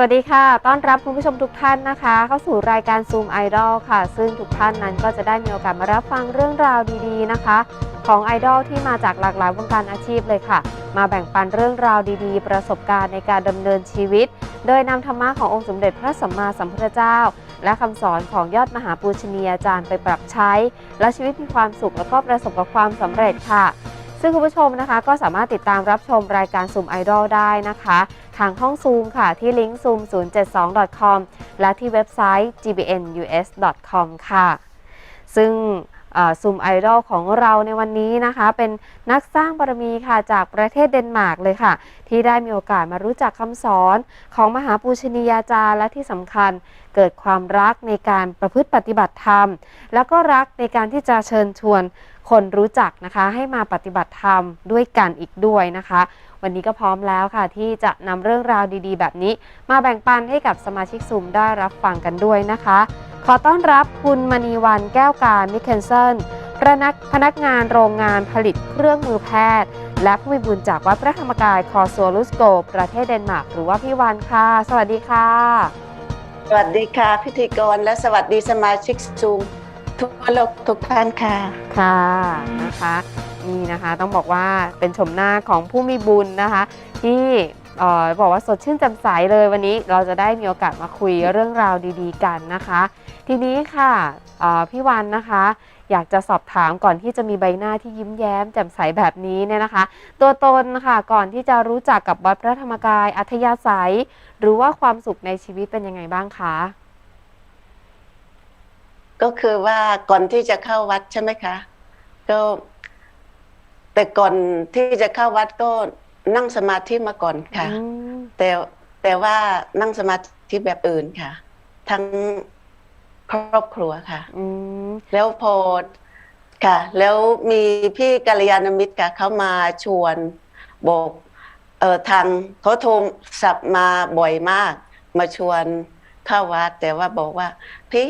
สวัสดีค่ะ ต้อนรับคุณผู้ชมทุกท่านนะคะ เข้าสู่รายการ Zoom Idol ค่ะ ซึ่งทุกท่านนั้นก็จะได้มีโอกาสมารับฟังเรื่องราวดีๆนะคะ ของไอดอลที่มาจากหลากหลายวงการอาชีพเลยค่ะ มาแบ่งปันเรื่องราวดีๆ ประสบการณ์ในการดำเนินชีวิต โดยนำธรรมะขององค์สมเด็จพระสัมมาสัมพุทธเจ้า และคำสอนของยอดมหาปูชนียาจารย์ไปปรับใช้ และชีวิตมีความสุขแล้วก็ประสบกับความสำเร็จค่ะ ซึ่งคุณผู้ชมนะคะก็สามารถติดตามรับชมรายการซูมไอดอลได้นะคะ ทางห้องซูมค่ะ ที่ลิงก์ zoom 072 com และที่เว็บไซต์ gbnus.com ค่ะ ซึ่ง ซูมไอดอลของเราในวันนี้นะคะ เป็นนักสร้างบารมีค่ะจากประเทศเดนมาร์กเลยค่ะ ที่ได้มีโอกาสมารู้จักคำสอนของมหาปูชนียาจารย์และที่สำคัญเกิดความรักในการประพฤติปฏิบัติธรรม แล้วก็รักในการที่จะเชิญชวนคนรู้จักนะคะ ให้มาปฏิบัติธรรมด้วยกันอีกด้วยนะคะ วันนี้ก็พร้อมแล้วค่ะ ที่จะนำเรื่องราวดีๆ แบบนี้ มาแบ่งปันให้กับสมาชิกซูมได้รับฟังกันด้วยนะคะ ขอต้อนรับคุณมณีวันแก้วการมิคเคนเซนพนักพนักงานโรงงานผลิตเครื่องมือแพทย์ และผู้มีบุญจากวัดพระธรรมกายคอซัวลุสโก ประเทศเดนมาร์กหรือว่าพี่วันค่ะ สวัสดีค่ะ สวัสดีค่ะ พิธีกรและสวัสดีสมาชิกซูมทุกโลกทุกท่านค่ะ ค่ะนะคะนี่นะคะต้องบอกว่าเป็นชมหน้าของผู้มีบุญนะคะ ที่เอ่อบอกว่าสดชื่นแจ่มใสเลยวันนี้เราจะได้มีโอกาสมาคุยเรื่องราวดี ๆ กันนะคะ ทีนี้ค่ะเอ่อพี่วันนะคะ อยากจะสอบถามก่อนที่จะมีใบหน้าที่ยิ้มแย้มแจ่มใสแบบนี้เนี่ยนะคะ ตัวตนค่ะก่อนที่จะรู้จักกับวัดพระธรรมกาย อัธยาศัย หรือว่าความสุขในชีวิตเป็นยังไงบ้างคะก็คือว่าก่อนที่จะเข้าวัดใช่ไหมคะ ก็ แต่ก่อนที่จะเข้าวัดก็นั่งสมาธิมาก่อนค่ะอืมแต่แต่ว่านั่งสมาธิแบบอื่นค่ะ ทั้ง ครอบครัวค่ะ อืมแล้วพอค่ะ แล้วมีพี่กัลยาณมิตรค่ะเขามาชวนบอกเออทางเขาโทรศัพท์มาบ่อยมาก มาชวนเข้าวัดแต่ว่าบอกว่า พี่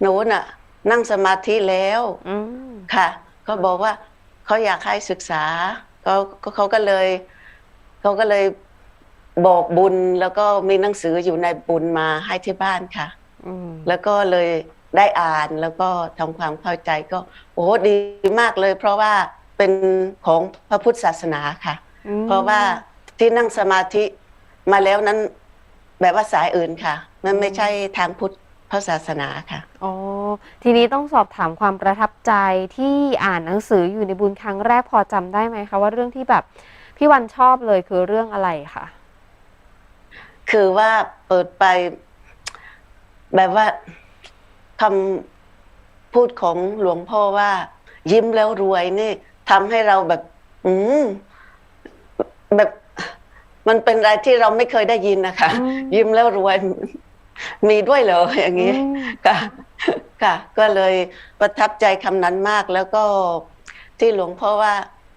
หนูน่ะ นั่งสมาธิแล้วอืมค่ะเขาบอกว่าเขาอยากให้ศึกษาเขาเขาเขาก็เลยเขาก็เลยบอกบุญแล้วก็มีหนังสืออยู่ในบุญมาให้ที่บ้านค่ะ อืมแล้วก็เลยได้อ่านแล้วก็ทำความเข้าใจก็ โอ้ดีมากเลย เพราะว่าเป็นของพระพุทธศาสนาค่ะ อืมเพราะว่าที่นั่งสมาธิมาแล้วนั้นแบบว่าสายอื่นค่ะ มันไม่ใช่ทางพุทธพระศาสนาค่ะ อ๋อทีนี้ต้องสอบถามความประทับใจที่อ่านหนังสืออยู่ในบุญครั้งแรกพอจำได้ไหมคะว่าเรื่องที่แบบพี่วันชอบเลยคือเรื่องอะไรคะ คือว่าเปิดไป แบบว่าคำพูดของหลวงพ่อว่า ยิ้มแล้วรวยนี่ทำให้เราแบบ อืมแบบมันเป็นอะไรที่เราไม่เคยได้ยินนะคะอืมยิ้มแล้วรวยมีด้วยเหรออย่างนี้อืมค่ะค่ะ ก็เลยประทับใจคำนั้นมากแล้วก็ที่หลวงพ่อว่า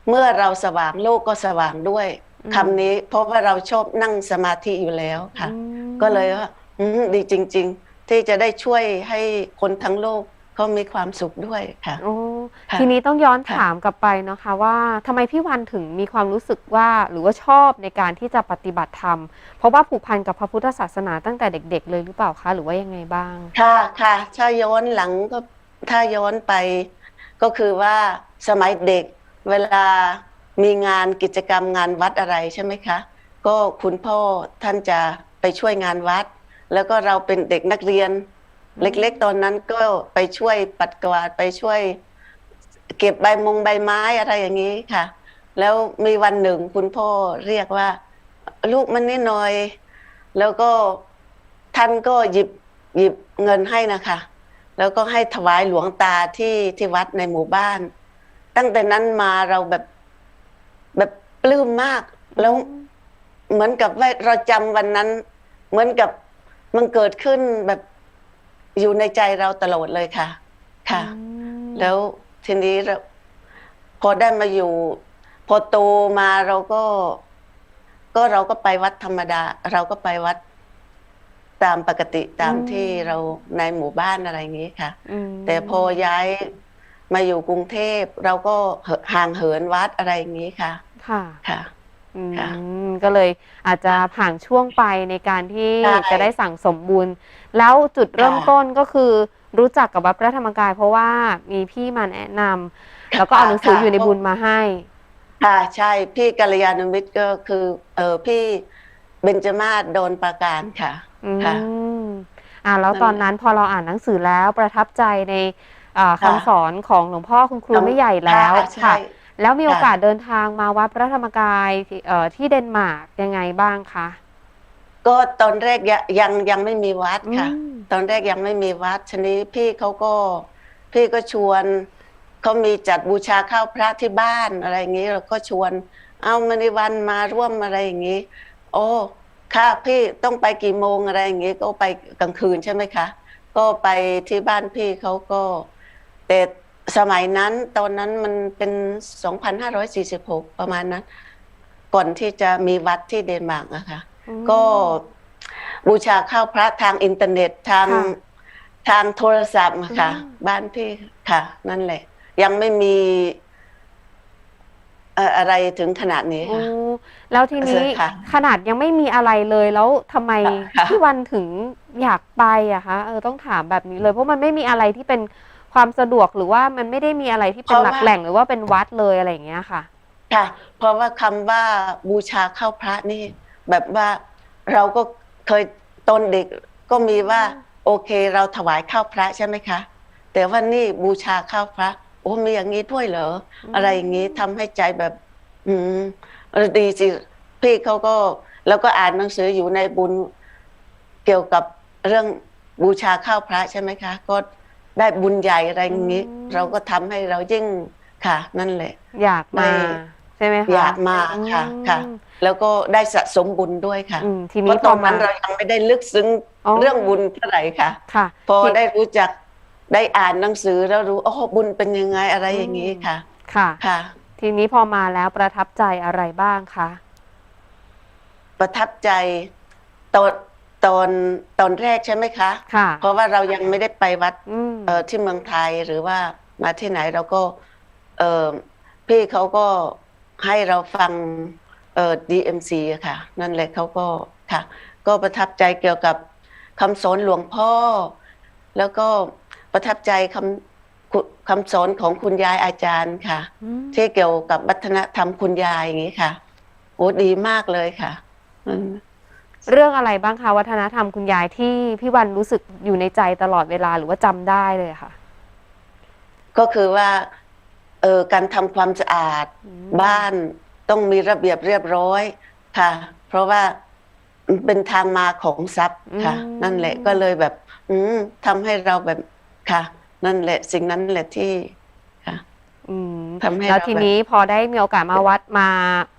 เมื่อเราสว่างโลกก็สว่างด้วยอืมคำนี้ เพราะว่าเราชอบนั่งสมาธิอยู่แล้วค่ะอืมก็เลยว่าอืมดีจริง ๆ ที่จะได้ช่วยให้คนทั้งโลกเขามีความสุขด้วยค่ะ โอ้ค่ะทีนี้ต้องย้อนค่ะ ถามกลับไปเนาะคะว่าทำไมพี่วันถึงมีความรู้สึกว่าหรือว่าชอบในการที่จะปฏิบัติธรรม เพราะว่าผูกพันกับพระพุทธศาสนาตั้งแต่เด็ก ๆ เลยหรือเปล่าคะหรือว่ายังไงบ้าง ค่ะค่ะถ้าย้อนหลังก็ถ้าย้อนไป ก็คือว่าสมัยเด็กเวลามีงานกิจกรรมงานวัดอะไรใช่ไหมคะ ก็คุณพ่อท่านจะไปช่วยงานวัด แล้วก็เราเป็นเด็กนักเรียน เล็กๆ ตอนนั้นก็ไปช่วยปัดกวาดไปช่วย เก็บใบมงใบไม้อะไรอย่างนี้ค่ะ แล้วมีวันหนึ่งคุณพ่อเรียกว่า ลูกมันนิดหน่อย แล้วก็ท่านก็หยิบหยิบเงินให้นะคะ แล้วก็ให้ถวายหลวงตาที่ที่วัดในหมู่บ้าน ตั้งแต่นั้นมาเราแบบแบบปลื้มมาก แล้วเหมือนกับว่าเราจำวันนั้น เหมือนกับ มันเกิดขึ้นแบบอยู่ในใจเราตลอดเลยค่ะ ค่ะอืมแล้วทีนี้เราพอได้มาอยู่ พอโตมาเราก็ ก็เราก็ไปวัดธรรมดา เราก็ไปวัดตามปกติตามที่เราในหมู่บ้านอะไรอย่างนี้ค่ะอืมแต่พอย้ายมาอยู่กรุงเทพ เราก็เหห่างเหินวัดอะไรอย่างนี้ค่ะ ค่ะค่ะ อืมค่ะก็เลยอาจจะผ่านช่วงไปในการที่ใช่จะได้สั่งสมบุญ แล้วจุดเริ่มค่ะต้นก็คือรู้จักกับวัดพระธรรมกายเพราะว่ามีพี่มาแนะนำแล้วก็เอาหนังสืออยู่ในบุญมาให้ ค่ะใช่พี่กัลยาณมิตรก็คือเออพี่เบญจมาศโดนประการค่ะ อืค่ะมอ่าแล้วตอนนั้นพอเราอ่านหนังสือแล้วประทับใจในอ่าค่ะ คำสอนของหลวงพ่อคุณครูไม่ใหญ่แล้วค่ะใช่ค่ะ แล้วมีค่ะโอกาสเดินทางมาวัดพระธรรมกายที่เอ่อที่เดนมาร์กยังไงบ้างคะก็ตอนแรกยังยังยังไม่มีวัดค่ะอืมตอนแรกยังไม่มีวัดชนี้พี่เขาก็พี่ก็ชวนเขามีจัดบูชาข้าวพระที่บ้านอะไรอย่างนี้เราก็ชวน เอามาในวันมาร่วมอะไรอย่างนี้ โอ้ค่ะพี่ต้องไปกี่โมงอะไรอย่างนี้ก็ไปกลางคืนใช่ไหมคะ ก็ไปที่บ้านพี่เขาก็แต่ สมัยนั้นตอนนั้นมันเป็น 2,546 ประมาณนั้น ก่อนที่จะมีวัดที่เดนมาร์กอะค่ะอืม ก็บูชาข้าวพระทางอินเทอร์เน็ตทางค่ะทางโทรศัพท์อะค่ะ อืม บ้านพี่ค่ะ นั่นแหละ ยังไม่มีเอ่ออะไรถึงขนาดนี้โอ้ค่ะแล้วทีนี้ค่ะขนาดยังไม่มีอะไรเลยแล้วทำไมค่ะ พี่วันถึงอยากไปอะคะเออต้องถามแบบนี้เลยเพราะมันไม่มีอะไรที่เป็น ความสะดวกหรือว่ามันไม่ได้มีอะไรที่เป็นหลักแหล่งหรือว่าเป็นวัดเลยอะไรอย่างเงี้ยค่ะค่ะ เพราะว่าคำว่าบูชาข้าวพระนี่ แบบว่าเราก็เคยตอนเด็กก็มีว่าโอเคเราถวายข้าวพระใช่ไหมคะ แต่ว่านี่บูชาข้าวพระ โอ้มีอย่างนี้ด้วยเหรออืมอะไรอย่างนี้ทำให้ใจแบบ อืมเออดีสิพี่เขาก็แล้วก็อ่านหนังสืออยู่ในบุญเกี่ยวกับเรื่องบูชาข้าวพระใช่ไหมคะ ก็ ได้บุญใหญ่อะไรอย่างนี้ เราก็ทำให้เรายิ่งค่ะ นั่นแหละ อยากไม่มาใช่ไหมคะอยากมาค่ะค่ะอืมแล้วก็ได้สะสมบุญด้วยค่ะอืมทีเพนี้ราะพตออนมานั้นเรายังไม่ได้ลึกซึ้งอ๋อเรื่องบุญเท่าไหร่ค่ะค่ะ พอทีได้รู้จักได้อ่านหนังสือแล้วรู้อ๋อบุญเป็นยังไงอะไรอย่างนี้ค่ะ ค่ะค่ะ ทีนี้พอมาแล้วประทับใจอะไรบ้างคะประทับใจตอน ตอนตอนแรกใช่ไหมคะ ค่ะ เพราะว่าเรายังไม่ได้ไปวัดอืม เอ่อที่เมืองไทยหรือว่ามาที่ไหนเราก็เออพี่เขาก็ให้เราฟังเอ่อ DMC อะค่ะ นั่นแหละเขาก็ค่ะ ก็ประทับใจเกี่ยวกับคำสอนหลวงพ่อ แล้วก็ประทับใจคำคุคำสอนของคุณยายอาจารย์ค่ะ อืมที่เกี่ยวกับวัฒนธรรมคุณยายอย่างนี้ค่ะ โอ้ดีมากเลยค่ะอืม เรื่องอะไรบ้างคะวัฒนธรรมคุณยายที่พี่วันรู้สึกอยู่ในใจตลอดเวลาหรือว่าจำได้เลยค่ะ ก็คือว่าเออการทำความสะอาด อืม บ้านต้องมีระเบียบเรียบร้อยค่ะ เพราะว่าเป็นทางมาของทรัพย์ค่ะนั่นแหละก็เลยแบบ อืมทำให้เราแบบค่ะ นั่นแหละสิ่งนั้นแหละที่ค่ะ อืมทำให้แล้วเราทีนี้พอได้มีโอกาสมาวัดมา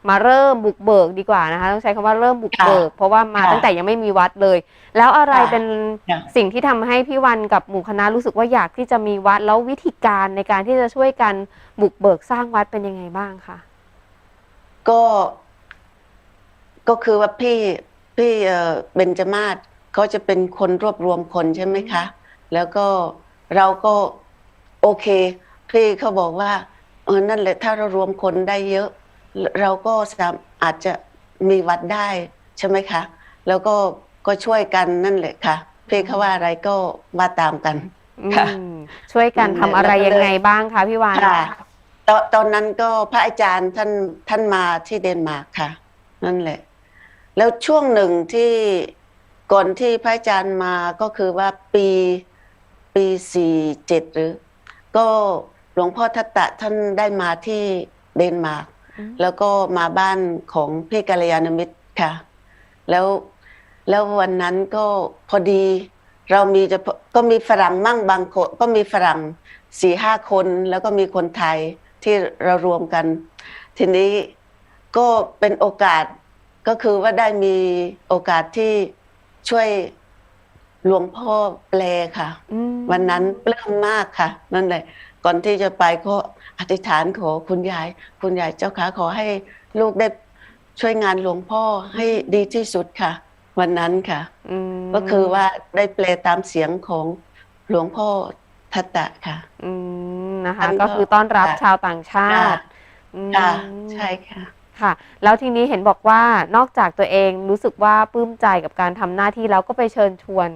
มาเริ่มบุกเบิกดีกว่านะคะ ต้องใช้คำว่าเริ่มบุกเบิก เพราะว่ามาค่ะตั้งแต่ยังไม่มีวัดเลย แล้วอะไรค่ะเป็นค่ะ สิ่งที่ทำให้พี่วันกับหมู่คณะรู้สึกว่าอยากที่จะมีวัดแล้ววิธีการในการที่จะช่วยกันบุกเบิกสร้างวัดเป็นยังไงบ้างคะก็ ก็คือว่าพี่พี่เอ่อเบญจมาศเขาจะเป็นคนรวบรวมคนใช่ไหมคะ แล้วก็เราก็โอเค พี่เขาบอกว่าเออนั่นแหละถ้าเรารวมคนได้เยอะ เราก็สามอาจจะมีวัดได้ใช่ไหมคะ แล้วก็ก็ช่วยกันนั่นแหละค่ะพี่เขาว่าอะไรก็ว่าตามกันอืค่ะมช่วยกันทำอะไรยังไงบ้างคะพี่วันค่ะตอนตอนนั้นก็พระอาจารย์ท่านท่านมาที่เดนมาร์กค่ะ นั่นแหละ แล้วช่วงหนึ่งที่ก่อนที่พระอาจารย์มาก็คือว่าปีปีสี่เจ็ดหรือ ก็ หลวงพ่อทัตตะท่านได้มาที่เดนมาร์กอืมแล้วก็มาบ้านของพี่กัลยาณมิตรค่ะ แล้วแล้ววันนั้นก็พอดี เรามีจะก็มีฝรั่งมั่งบางคนก็มีฝรั่งสี่ห้าคนแล้วก็มีคนไทยที่เรารวมกัน ทีนี้ก็เป็นโอกาสก็คือว่าได้มีโอกาสที่ช่วยหลวงพ่อแปลค่ะอืมวันนั้นปลื้มมากค่ะ นั่นแหละ ก่อนที่จะไปก็อธิษฐานขอคุณยาย คุณยายเจ้าขาขอให้ลูกได้ช่วยงานหลวงพ่อให้ดีที่สุดค่ะ วันนั้นค่ะอืมก็คือว่าได้แปลตามเสียงของหลวงพ่อทัตตะค่ะอืมนะคะท่านก็ก็คือต้อนรับค่ะชาวต่างชาค่ะติอืมค่ะใช่ค่ะค่ะ แล้วทีนี้เห็นบอกว่านอกจากตัวเองรู้สึกว่าปลื้มใจกับการทำหน้าที่แล้วก็ไปเชิญชวน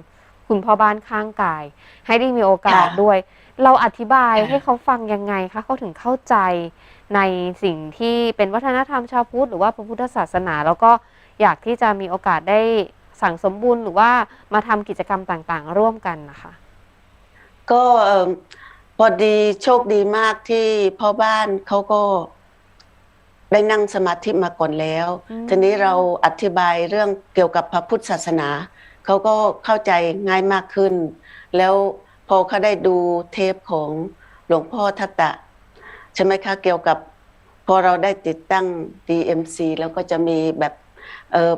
คุณพ่อบ้านข้างกาย ให้ได้มีโอกาสค่ะด้วย เราอธิบายค่ะให้เขาฟังยังไงคะเขาถึงเข้าใจในสิ่งที่เป็นวัฒนธรรมชาวพุทธหรือว่าพระพุทธศาสนา แล้วก็อยากที่จะมีโอกาสได้สั่งสมบุญหรือว่ามาทำกิจกรรมต่างๆ ร่วมกันนะคะ ก็เอิ่มพอดีโชคดีมากที่พ่อบ้านเขาก็ได้นั่งสมาธิมาก่อนแล้วอืมทีนี้เราอธิบายเรื่องเกี่ยวกับพระพุทธศาสนา เขาก็เข้าใจง่ายมากขึ้น แล้ว พอเขาได้ดูเทปของหลวงพ่อทัตตะ ใช่ไหมคะเกี่ยวกับ พอเราได้ติดตั้ง DMC แล้วก็จะมีแบบเออ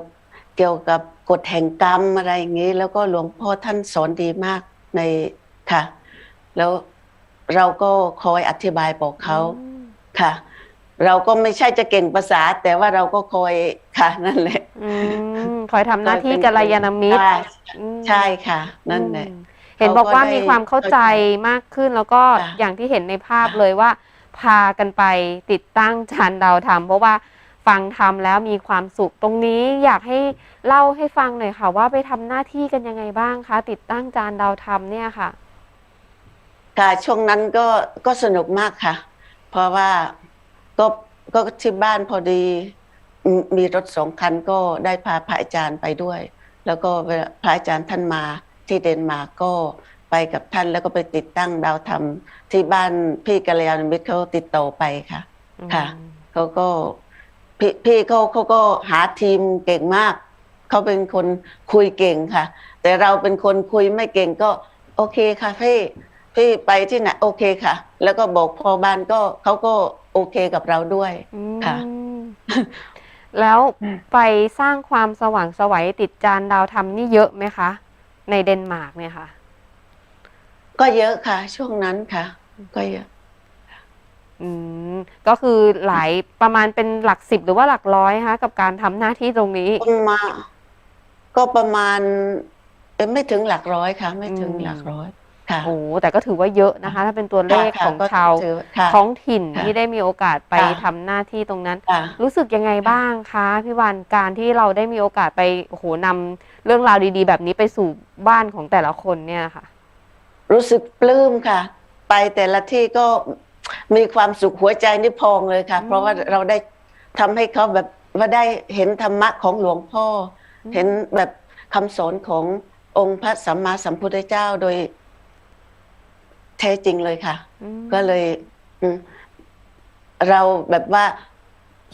เกี่ยวกับกฎแห่งกรรมอะไรอย่างนี้ แล้วก็หลวงพ่อท่านสอนดีมากในค่ะ แล้วเราก็คอยอธิบายบอกเขาอืมค่ะ เราก็ไม่ใช่จะเก่งภาษา แต่ว่าเราก็คอยค่ะนั่นแหละอืมคอยทำหน้าที่กัลยาณมิตรใช่อืมใช่ค่ะ นั่นแหละอืม เห็นบอกว่ามีความเข้าใจเข้าใจมากขึ้นแล้วก็ค่ะอย่างที่เห็นในภาพค่ะเลยว่า พากันไปติดตั้งจานดาวธรรมเพราะว่าฟังทำแล้วมีความสุขตรงนี้อยากให้เล่าให้ฟังหน่อยค่ะ ว่าไปทำหน้าที่กันยังไงบ้างคะ ติดตั้งจานดาวธรรมเนี่ยค่ะค่ะช่วงนั้นก็ก็สนุกมากค่ะ เพราะว่าก็ก็ที่บ้านพอดีมมีรถสองคันก็ได้พาพระอาจารย์ไปด้วย แล้วก็เวลาพระอาจารย์ท่านมา ที่เดนมาร์กก็ไปกับท่านแล้วก็ไปติดตั้งดาวธรรมที่บ้านพี่กัลยาณมิตรเขาติดต่อไปค่ะ ค่ะเขาก็พี่พี่เขาเขาก็หาทีมเก่งมาก เขาเป็นคนคุยเก่งค่ะ แต่เราเป็นคนคุยไม่เก่งก็โอเคค่ะพี่พี่ไปที่ไหนโอเคค่ะ แล้วก็บอกพอบ้านก็เขาก็โอเคกับเราด้วยอืมค่ะ แล้วอืมไปสร้างความสว่างไสวัยติดจานดาวธรรมนี่เยอะไหมคะ ในเดนมาร์กเนี่ยค่ะ ก็เยอะค่ะ ช่วงนั้นค่ะ ก็เยอะ อืมก็คือหลายประมาณเป็นหลักสิบหรือว่าหลักร้อยคะกับการทำหน้าที่ตรงนี้ประมาณก็ประมาณเอ้ยไม่ถึงหลักร้อยค่ะ ไม่ถึงอืมหลักร้อย ค่ะโอ้แต่ก็ถือว่าเยอะนะคะ ถ้าเป็นตัวเลขค่ะของก็ชาวถือค่ะท้องถิ่นค่ะที่ได้มีโอกาสไปค่ะทำหน้าที่ตรงนั้นค่ะรู้สึกยังไงบ้างคะพี่วันการที่เราได้มีโอกาสไปโอ้โหนำเรื่องราวดี ๆ แบบนี้ไปสู่บ้านของแต่ละคนเนี่ยค่ะ รู้สึกปลื้มค่ะ ไปแต่ละที่ก็มีความสุขหัวใจนี่พองเลยค่ะอืมเพราะว่าเราได้ทำให้เขาแบบว่าได้เห็นธรรมะของหลวงพ่ออมเห็นแบบคำสอนขององค์พระสัมมาสัมพุทธเจ้าโดย แท้จริงเลยค่ะอืมก็เลยอืมเราแบบว่า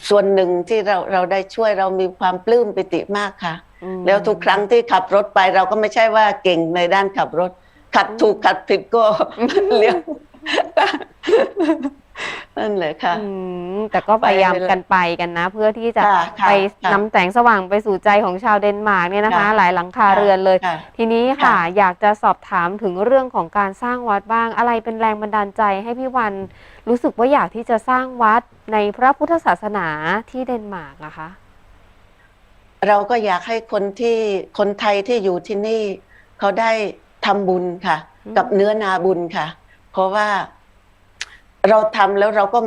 ส่วนหนึ่งที่เราเราได้ช่วยเรามีความปลื้มปิติมากค่ะอืมแล้วทุกครั้งที่ขับรถไป เราก็ไม่ใช่ว่าเก่งในด้านขับรถ ขัดถูกขัดผิดก็เลี้ยว นั่นแหละค่ะ อืมแต่ก็พยายามไปเลยกันไปกันนะ เพื่อที่จะค่ะค่ะไปค่ะนำแสงสว่างไปสู่ใจของชาวเดนมาร์กเนี่ยนะคะ ค่ะ หลายหลังคาเรือนเลย ค่ะ ทีนี้ค่ะ ค่ะ อยากจะสอบถามถึงเรื่องของการสร้างวัดบ้าง อะไรเป็นแรงบันดาลใจให้พี่วันรู้สึกว่าอยากที่จะสร้างวัดในพระพุทธศาสนาที่เดนมาร์กนะคะ เราก็อยากให้คนที่คนไทยที่อยู่ที่นี่ เขาได้ทำบุญค่ะ อืม กับเนื้อนาบุญค่ะ เพราะว่า เราทำแล้วเราก็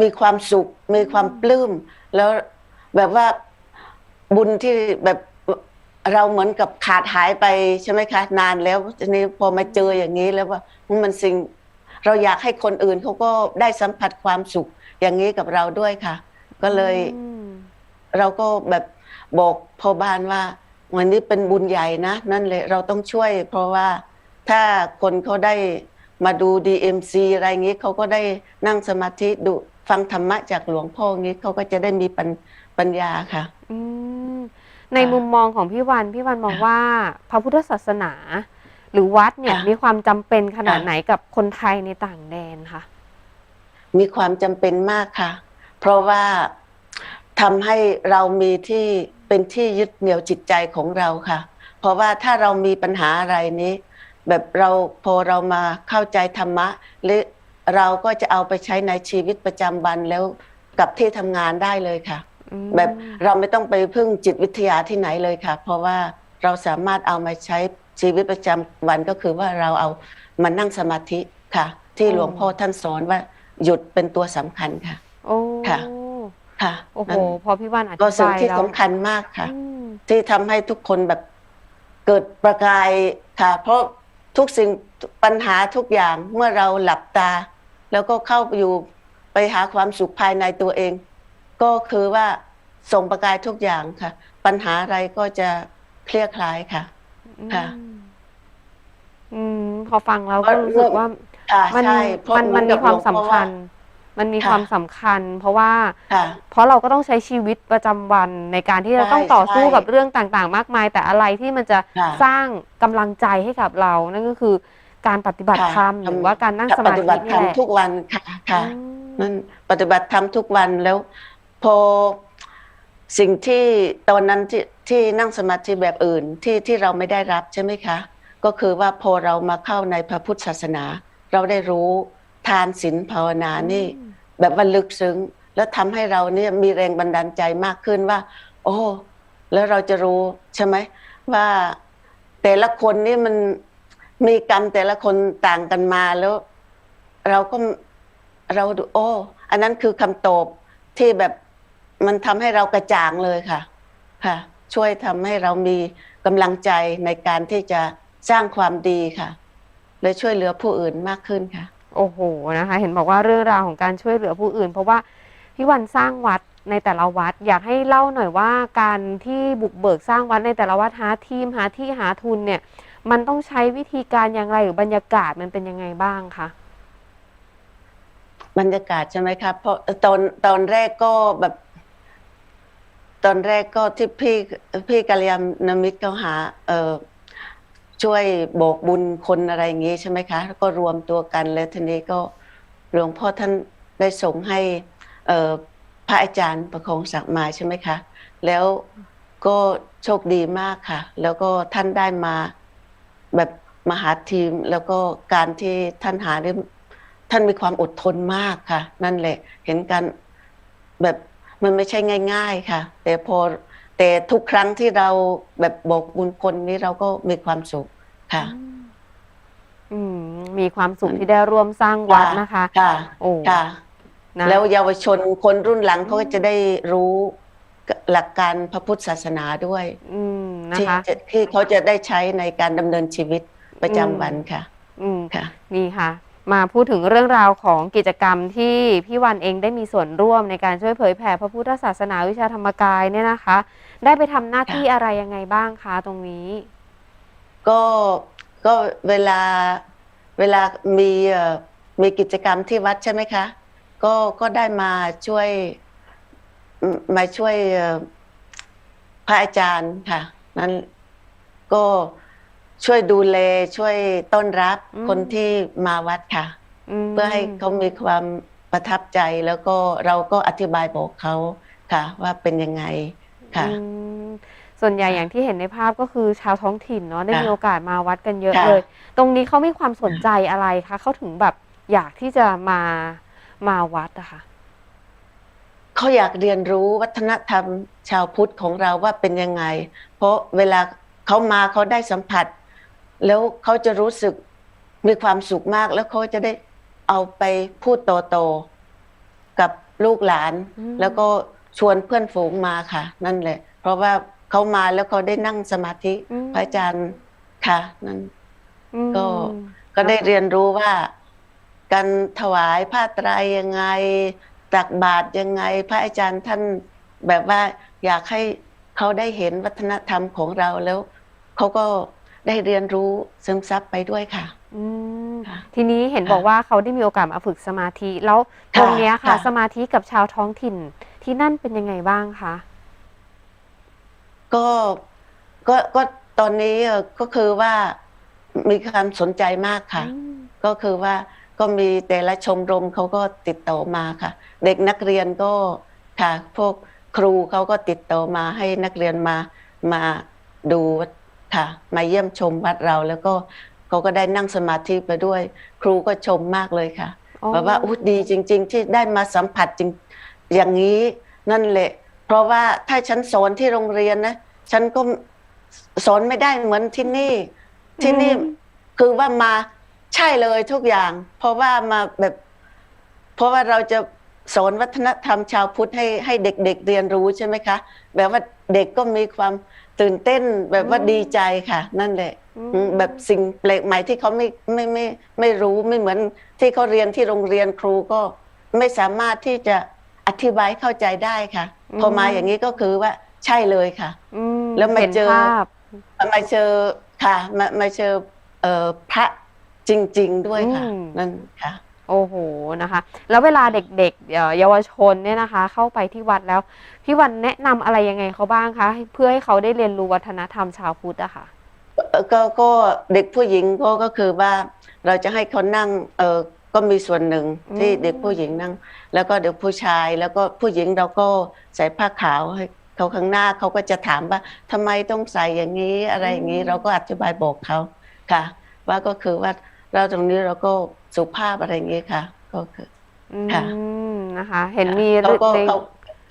มีความสุข มีความปลื้ม แล้วแบบว่าบุญที่แบบเราเหมือนกับขาดหายไปใช่ไหมคะ นานแล้วทีนี้พอมาเจออย่างนี้แล้วว่ามันสิ่งเราอยากให้คนอื่นเขาก็ได้สัมผัสความสุขอย่างนี้กับเราด้วยค่ะ ก็เลยอืมเราก็แบบบอกพ่อบ้านว่า วันนี้เป็นบุญใหญ่นะ นั่นเลยเราต้องช่วย เพราะว่าถ้าคนเขาได้ มาดู DMC อะไรอย่างนี้เขาก็ได้นั่งสมาธิดูฟังธรรมะจากหลวงพ่ออย่างนี้เขาก็จะได้มีปัญปัญญาค่ะ อืมในค่ะมุมมองของพี่วันพี่วันมองค่ะว่า พระพุทธศาสนา หรือวัดเนี่ยค่ะมีความจำเป็นขนาดค่ะไหนกับคนไทยในต่างแดนคะมีความจำเป็นมากค่ะ เพราะว่าทำให้เรามีที่เป็นที่ยึดเหนี่ยวจิตใจของเราค่ะ เพราะว่าถ้าเรามีปัญหาอะไรนี้ แบบเราพอเรามาเข้าใจธรรมะ หรือเราก็จะเอาไปใช้ในชีวิตประจำวันแล้วกับที่ทำงานได้เลยค่ะ อืมแบบเราไม่ต้องไปพึ่งจิตวิทยาที่ไหนเลยค่ะ เพราะว่าเราสามารถเอามาใช้ชีวิตประจำวันก็คือว่าเราเอามานั่งสมาธิค่ะ ที่หลวงพ่อท่านสอนว่าหยุดเป็นตัวสำคัญค่ะ โอ้ค่ะ ค่ะโอ้โห นั่นพอพี่วันอก็ธิสิ่งบายที่แล้วสำคัญมากค่ะ อืมที่ทำให้ทุกคนแบบเกิดประกายค่ะ เพราะ ทุกสิ่งปัญหาทุกอย่างเมื่อเราหลับตา แล้วก็เข้าไปอยู่ไปหาความสุขภายในตัวเอง ก็คือว่าส่งประกายทุกอย่างค่ะ ปัญหาอะไรก็จะเคลี่ยคลายค่ะค่ะอืมอืมพอฟังแล้วก็รู้สึกว่าอ่ามันใช่เพราะมันมันเหมีกับความหลวงสำพ่อคัญ มันมีค่ะความสำคัญ เพราะว่า ค่ะ เพราะเราก็ต้องใช้ชีวิตประจำวันในการที่จะใช่ต้องต่อสู้ใช่กับเรื่องต่างๆ มากมาย แต่อะไรที่มันจะค่ะสร้างกำลังใจให้กับเรา นั่นก็คือการปฏิบัติค่ะธรรมหรือว่าการนั่งสปมาฏิธิบัติธนี่รรมแหละทุกวันค่ะค่ะ อืม นั่นปฏิบัติธรรมทุกวันแล้วพอสิ่งที่ตอนนั้นที่ที่นั่งสมาธิแบบอื่นที่ที่เราไม่ได้รับใช่ไหมคะ ก็คือว่าพอเรามาเข้าในพระพุทธศาสนา เราได้รู้ทานศีลภาวนานี่ แบบว่าลึกซึ้ง แล้วทำให้เราเนี่ยมีแรงบันดาลใจมากขึ้นว่า โอ้แล้วเราจะรู้ใช่ไหมว่าแต่ละคนนี่มันมีกรรมแต่ละคนต่างกันมาแล้ว เราก็เราดูโอ้อันนั้นคือคำตอบที่แบบมันทำให้เรากระจ่างเลยค่ะ ค่ะ ช่วยทำให้เรามีกำลังใจในการที่จะสร้างความดีค่ะเลยช่วยเหลือผู้อื่นมากขึ้นค่ะ โอ้โหนะคะ เห็นบอกว่าเรื่องราวของการช่วยเหลือผู้อื่น เพราะว่าพี่วันสร้างวัดในแต่ละวัด อยากให้เล่าหน่อยว่าการที่บุกเบิกสร้างวัดในแต่ละวัดหาทีมหาที่หาทุนเนี่ย มันต้องใช้วิธีการอย่างไรหรือบรรยากาศมันเป็นยังไงบ้างคะบรรยากาศใช่ไหมครับเพราะตอนตอนแรกก็แบบ ตอนแรกก็ที่พี่พี่กัลยาณมิตรเขาหา เออ ช่วยโบกบุญคนอะไรอย่างงี้ใช่ไหมคะแล้วก็รวมตัวกันแล้วทีนี้ก็หลวงพ่อท่านได้ส่งให้พระอาจารย์ประคองศักดิ์มาใช่ไหมคะ แล้วก็โชคดีมากค่ะ แล้วก็ท่านได้มาแบบมาหาทีม แล้วก็การที่ท่านหาได้ท่านมีความอดทนมากค่ะ นั่นแหละ เห็นกันแบบมันไม่ใช่ง่าย ๆ ค่ะ แต่พอ แต่ทุกครั้งที่เราแบบบอกบุญคนนี้เราก็มีความสุขค่ะ อืมมีความสุขที่ได้ร่วมสร้างวัดนะคะ ค่ะโอ้ค่ะนะแล้วเยาวชนคนรุ่นหลังเขาก็จะได้รู้หลักการพระพุทธศาสนาด้วย อืมนะที่คะจะที่เขาจะได้ใช้ในการดำเนินชีวิตประจำวันค่ะ อืมค่ะ นี่ค่ะ มาพูดถึงเรื่องราวของกิจกรรมที่พี่วันเองได้มีส่วนร่วมในการช่วยเผยแผ่พระพุทธศาสนาวิชาธรรมกายเนี่ยนะคะ ได้ไปทำหน้าที่อะไรยังไงบ้างคะตรงนี้ ก็ก็เวลาเวลามีเอ่อมีกิจกรรมที่วัดใช่ไหมคะ ก็ก็ได้มาช่วยอืมมาช่วยเอ่อพระอาจารย์ค่ะ นั้นก็ช่วยดูแลช่วยต้อนรับอืม คนที่มาวัดค่ะ ม เพื่อให้เขามีความประทับใจแล้วก็เราก็อธิบายบอกเขาค่ะ ว่าเป็นยังไง ค่ะอืมส่วนใหญ่ค่ะอย่างที่เห็นในภาพก็คือชาวท้องถิ่นเนาะได้ค่ะมีโอกาสมาวัดกันเยอะค่ะเลย ตรงนี้เขามีความสนใจอะไรคะเขาถึงแบบอยากที่จะมามาวัดอะค่ะเขาอยากเรียนรู้วัฒนธรรมชาวพุทธของเราว่าเป็นยังไง เพราะเวลาเขามาเขาได้สัมผัส แล้วเขาจะรู้สึกมีความสุขมากแล้วเขาจะได้เอาไปพูดโตๆกับลูกหลานอืมแล้วก็ ชวนเพื่อนฝูงมาค่ะ นั่นแหละ เพราะว่าเขามาแล้วเขาได้นั่งสมาธิอืมพระอาจารย์ค่ะ นั่นอืมก็ก็ได้เรียนรู้ว่า การถวายผ้าไตรายยังไงตักบาตรยังไง พระอาจารย์ท่านแบบว่าอยากให้เขาได้เห็นวัฒนธรรมของเราแล้วเขาก็ได้เรียนรู้ซึมซับไปด้วยค่ะอืมค่ะทีนี้เห็นค่ะบอกว่าเขาได้มีโอกาสมาฝึกสมาธิ แล้วตรงเนี้ยค่ะค่ะ สมาธิกับชาวท้องถิ่น ที่นั่นเป็นยังไงบ้างคะ ก็ก็ก็ตอนนี้เอ่อก็คือว่ามีความสนใจมากค่ะอืมก็คือว่าก็มีแต่ละชมรมเขาก็ติดต่อมาค่ะ เด็กนักเรียนก็ค่ะ พวกครูเขาก็ติดต่อมาให้นักเรียนมามาดูค่ะ มาเยี่ยมชมวัดเราแล้วก็เขาก็ได้นั่งสมาธิไปด้วย ครูก็ชมมากเลยค่ะอ๋อแบบว่าอู้ดีจริง ๆ ที่ได้มาสัมผัสจริง อย่างนี้นั่นแหละ เพราะว่าถ้าฉันสอนที่โรงเรียนนะฉันก็สอนไม่ได้เหมือนที่นี่ ที่นี่อืมคือว่ามาใช่เลยทุกอย่าง เพราะว่ามาแบบ เพราะว่าเราจะสอนวัฒนธรรมชาวพุทธให้ให้เด็กๆเรียนรู้ใช่ไหมคะ แบบว่าเด็กก็มีความตื่นเต้นแบบว่าอืมดีใจค่ะ นั่นแหละอืมอืมแบบสิ่งแปลกใหม่ที่เขาไม่ไม่ไม่ไม่รู้ไม่เหมือนที่เขาเรียนที่โรงเรียนครูก็ไม่สามารถที่จะ อธิบายเข้าใจได้ค่ะพอมาอย่างนี้ก็คือว่าใช่เลยค่ะอืแล้วมาห็นเจอภาพมาเจอค่ะมามาเจอเอ่อพระจริง ๆ ด้วยค่ะอืมนั่นค่ะโอ้โหนะคะ แล้วเวลาเด็กๆเอ่อเยาวชนเนี่ยนะคะ เข้าไปที่วัดแล้ว พี่วันแนะนำอะไรยังไงเขาบ้างคะให้เพื่อให้เขาได้เรียนรู้วัฒนธรรมชาวพุทธอะค่ะเอ่อก็ก็เด็กผู้หญิงก็ก็คือว่าเราจะให้เขานั่งเออ ก็มีส่วนหนึ่งที่อืมเด็กผู้หญิงนั่ง แล้วก็เด็กผู้ชายแล้วก็ผู้หญิงเราก็ใส่ผ้าขาวให้เขาข้างหน้าเขาก็จะถามว่าทำไมต้องใส่อย่างนี้อะไรอย่างนี้ เราก็อธิบายบอกเขาค่ะ ว่าก็คือว่าเราตรงนี้เราก็สุภาพอะไรอย่างนี้ค่ะ ก็คืออืค่ะมนะคะ เห็นมีเขาก็ในเขา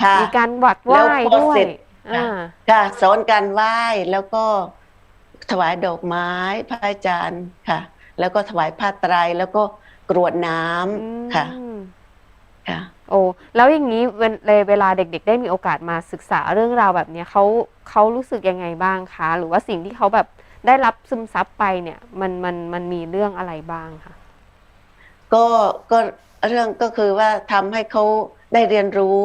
ค่ะมีการหวัดไหว้แล้วพอด้วยเสร็จอ่าค่ะสอนการไหว้แล้วก็ถวายดอกไม้พระอาจารย์ค่ะ แล้วก็ถวายผ้าไตรแล้วก็ กรวดน้ำค่ะอืมค่ะ โอ้แล้วอย่างนี้เวลเวลาเด็ก ๆ ได้มีโอกาสมาศึกษาเรื่องราวแบบเนี้ยเขาเขารู้สึกยังไงบ้างคะ หรือว่าสิ่งที่เขาแบบได้รับซึมซับไปเนี่ย มันมันมันมีเรื่องอะไรบ้างคะก็ก็เรื่องก็คือว่าทำให้เขาได้เรียนรู้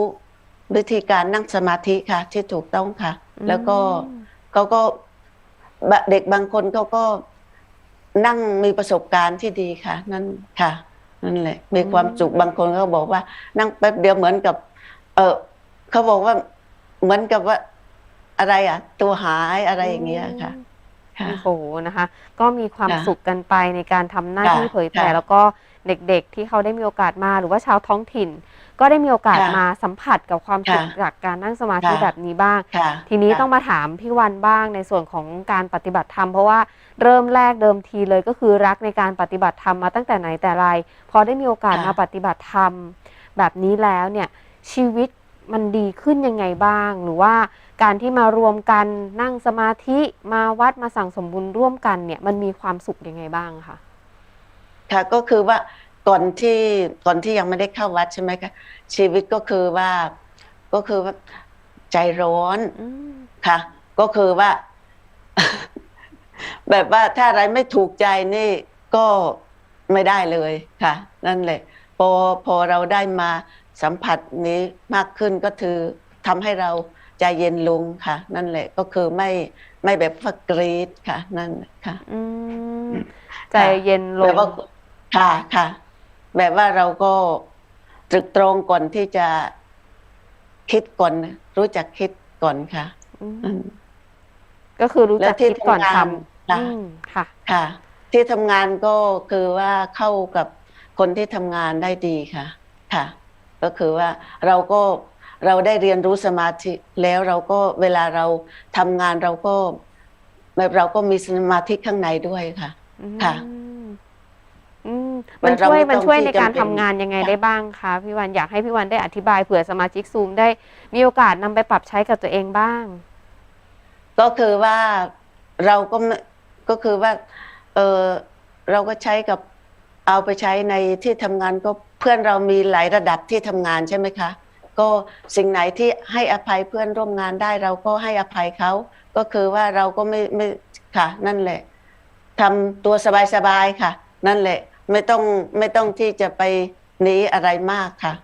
วิธีการนั่งสมาธิค่ะ ที่ถูกต้องค่ะ แล้วก็อืมเขาก็บะเด็กบางคนเขาก็ นั่งมีประสบการณ์ที่ดีค่ะ นั่นค่ะ นั่นแหละ มีความสุขบางคนเขาบอกว่า นั่งแป๊บเดียวเหมือนกับ เออเขาบอกว่าเหมือนกับว่าอะไรอะ ตัวหายอะไรอย่างเงี้ยค่ะค่ะโอ้โหนะคะ ก็มีความค่ะสุขกันไปในการทำหน้าค่ะที่เผยแผ่ค่ะแล้วก็เด็กๆ ที่เขาได้มีโอกาสมาหรือว่าชาวท้องถิ่น ก็ได้มีโอกาสค่ะมาสัมผัสกับความสุขค่ะจากการนั่งสมาธิค่ะแบบนี้บ้างค่ะทีนี้ค่ะต้องมาถามพี่วันบ้างในส่วนของการปฏิบัติธรรมเพราะว่า เริ่มแรกเดิมทีเลยก็คือรักในการปฏิบัติธรรมมาตั้งแต่ไหนแต่ไรพอได้มีโอกาสค่ะมาปฏิบัติธรรมแบบนี้แล้วเนี่ยชีวิตมันดีขึ้นยังไงบ้าง หรือว่าการที่มารวมกันนั่งสมาธิมาวัดมาสั่งสมบุญร่วมกันเนี่ยมันมีความสุขยังไงบ้างคะค่ะก็คือว่าก่อนที่ก่อนที่ยังไม่ได้เข้าวัดใช่ไหมคะชีวิตก็คือว่าก็คือว่าใจร้อนอืมค่ะ ก็คือว่า แบบว่าถ้าอะไรไม่ถูกใจนี่ก็ไม่ได้เลยค่ะ นั่นแหละพอพอเราได้มาสัมผัสนี้มากขึ้นก็คือทำให้เราใจเย็นลงค่ะ นั่นแหละก็คือไม่ไม่แบบฟักกรีดค่ะ นั่นแหละค่ะอืมใจเย็นลแบบงว่าค่ะค่ะ แบบว่าเราก็ตรึกตรองก่อนที่จะคิดก่อน รู้จักคิดก่อนค่ะอืมอืม ก็คือรู้แล้จักวที่คิดก่อนทำงานทำค่ะอืมค่ะค่ะ ที่ทำงานก็คือว่าเข้ากับคนที่ทำงานได้ดีค่ะ ค่ะ ก็คือว่าเราก็เราได้เรียนรู้สมาธิแล้วเราก็เวลาเราทำงานเราก็แบบเราก็มีสมาธิข้างในด้วยค่ะ ค่ะอืมอืมเหมืมัอนนเราช่วยไม่มันต้องช่วยที่ในการจำเป็นทำงานยังไงค่ะได้บ้างคะพี่วันอยากให้พี่วันได้อธิบายเผื่อสมาชิกซูมได้มีโอกาสนำไปปรับใช้กับตัวเองบ้าง ก็คือว่าเราก็ไม่ก็คือว่าเออเราก็ใช้กับเอาไปใช้ในที่ทำงานก็เพื่อนเรามีหลายระดับที่ทำงานใช่ไหมคะ ก็สิ่งไหนที่ให้อภัยเพื่อนร่วมงานได้เราก็ให้อภัยเขาก็คือว่าเราก็ไม่ไม่ค่ะ นั่นแหละทำตัวสบายๆค่ะ นั่นแหละไม่ต้องไม่ต้องที่จะไปหนีอะไรมากค่ะ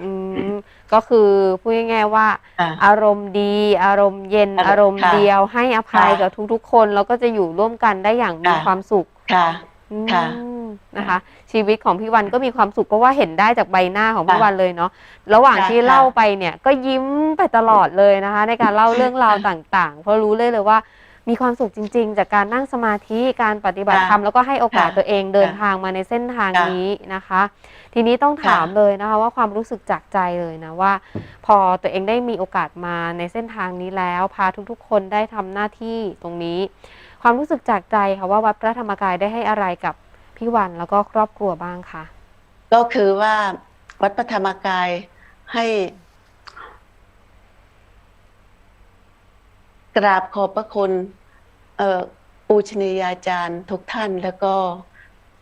อืม ก็คือพูดง่ายๆว่า ค่ะ อารมณ์ดี อารมณ์เย็นอารมณ์อารมณ์ค่ะเดียว ให้อภัยค่ะกับทุกๆ คนแล้วก็จะอยู่ร่วมกันได้อย่างมีค่ะ ความสุขค่ะ อืมค่ะนะคะ ชีวิตของพี่วันก็มีความสุขเพราะว่าเห็นได้จากใบหน้าของพี่ค่ะวันเลยเนาะระหว่างค่ะที่ค่ะเล่าไปเนี่ยก็ยิ้มไปตลอดเลยนะคะ ในการเล่าเรื่องราวต่างๆ เพราะรู้เลยเลยว่า มีความสุขจริง ๆ จากการนั่งสมาธิการปฏิบัติธรรมแล้วก็ให้โอกาสค่ะตัวเองเดินค่ะทางมาในเส้นทางค่ะนี้นะคะ ทีนี้ต้องถามค่ะเลยนะคะ ว่าความรู้สึกจากใจเลยนะว่า พอตัวเองได้มีโอกาสมาในเส้นทางนี้แล้ว พาทุกๆ คนได้ทำหน้าที่ตรงนี้ ความรู้สึกจากใจค่ะว่าวัดพระธรรมกายได้ให้อะไรกับพี่วันแล้วก็ครอบครัวบ้างคะก็คือว่าวัดพระธรรมกายให้ กราบขอบพระคุณปูชนียาจารย์ทุกท่านแล้วก็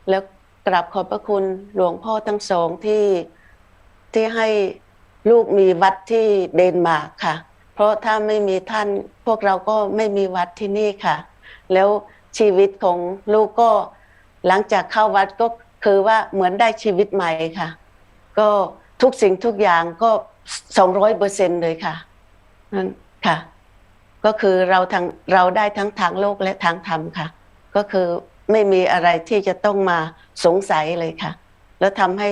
แล้วกราบขอบพระคุณหลวงพ่อทั้งสองที่ที่ให้ลูกมีวัดที่เดนมาร์กค่ะ เพราะถ้าไม่มีท่านพวกเราก็ไม่มีวัดที่นี่ค่ะ แล้วชีวิตของลูกก็หลังจากเข้าวัดก็คือว่าเหมือนได้ชีวิตใหม่ค่ะ ก็ทุกสิ่งทุกอย่างก็สองร้อยเปอร์เซ็นเลยค่ะนั่นค่ะ ก็คือเราทางเราได้ทั้งทางโลกและทางธรรมค่ะ ก็คือไม่มีอะไรที่จะต้องมาสงสัยเลยค่ะ แล้วทำให้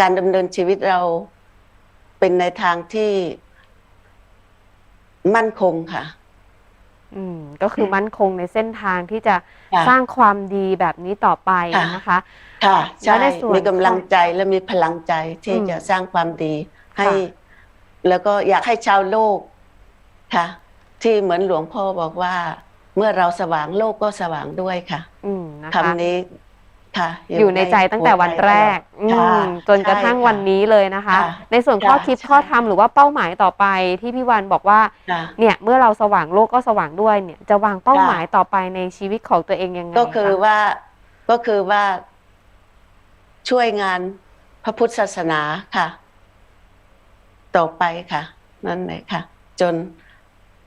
การดำเนินชีวิตเราเป็นในทางที่มั่นคงค่ะ อืม ก็คือมั่นคงในเส้นทางที่จะค่ะสร้างความดีแบบนี้ต่อไปค่ะนะคะ ค่ะแล้ใช่วในส่วนมีกำลังใจและมีพลังใจที่อืมจะสร้างความดีให้ค่ะแล้วก็อยากให้ชาวโลกค่ะ ที่เหมือนหลวงพ่อบอกว่า เมื่อเราสว่างโลกก็สว่างด้วยค่ะอืมนะคะ คำนี้ค่ะ อยู่ในใจตั้งแต่วันแรกอืค่ะมจนกระทั่งใช่ค่วันนี้เลยนะคะ ค่ะในส่วนข้อค่ะคิดใช่ ข้อทำหรือว่าเป้าหมายต่อไปที่พี่วันบอกว่า ค่ะ เนี่ยเมื่อเราสว่างโลกก็สว่างด้วยเนี่ยจะวางเป้าค่ะหมายต่อไปในชีวิตของตัวเองยังไงก็คือคะว่าก็คือว่าช่วยงานพระพุทธศาสนาค่ะ ต่อไปค่ะ นั่นเลยค่ะ จน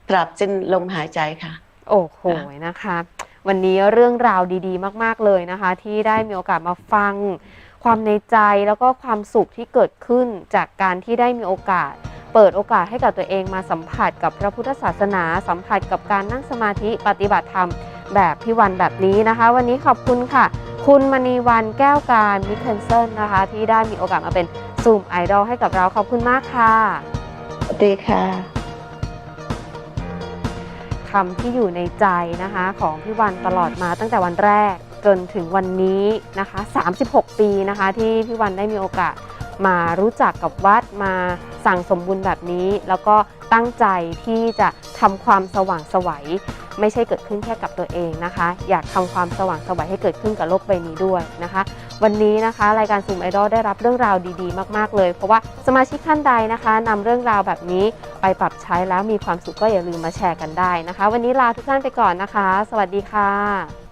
ตราบสิ้นลมหายใจค่ะ โอ้โหค่ะนะคะ วันนี้เรื่องราวดีๆ มาก ๆเลยนะคะ ที่ได้มีโอกาสมาฟัง ความในใจแล้วก็ความสุขที่เกิดขึ้นจากการที่ได้มีโอกาส เปิดโอกาสให้กับตัวเองมาสัมผัสกับพระพุทธศาสนา สัมผัสกับการนั่งสมาธิปฏิบัติธรรมแบบพี่วันแบบนี้นะคะ วันนี้ขอบคุณค่ะ คุณมณีวันแก้วการมิคเคนเซนนะคะ ที่ได้มีโอกาสมาเป็นซูมไอดอลให้กับเราขอบคุณมากค่ะสวัสดีค่ะ คำที่อยู่ในใจนะคะของพี่วันตลอดมาตั้งแต่วันแรกจนถึงวันนี้นะคะ 36 ปีนะคะที่พี่วันได้มีโอกาสมารู้จักกับวัดมาสั่งสมบุญแบบนี้ แล้วก็ตั้งใจที่จะทำความสว่างไสวัย ไม่ใช่เกิดขึ้นแค่กับตัวเองนะคะ อยากทำความสว่างสวัยให้เกิดขึ้นกับโลกใบนี้ด้วยนะคะ วันนี้นะคะรายการซูมไอดอลได้รับเรื่องราวดีๆ มากๆเลย เพราะว่าสมาชิกท่านใดนะคะนำเรื่องราวแบบนี้ไปปรับใช้แล้วมีความสุขก็อย่าลืมมาแชร์กันได้นะคะ วันนี้ลาทุกท่านไปก่อนนะคะ สวัสดีค่ะ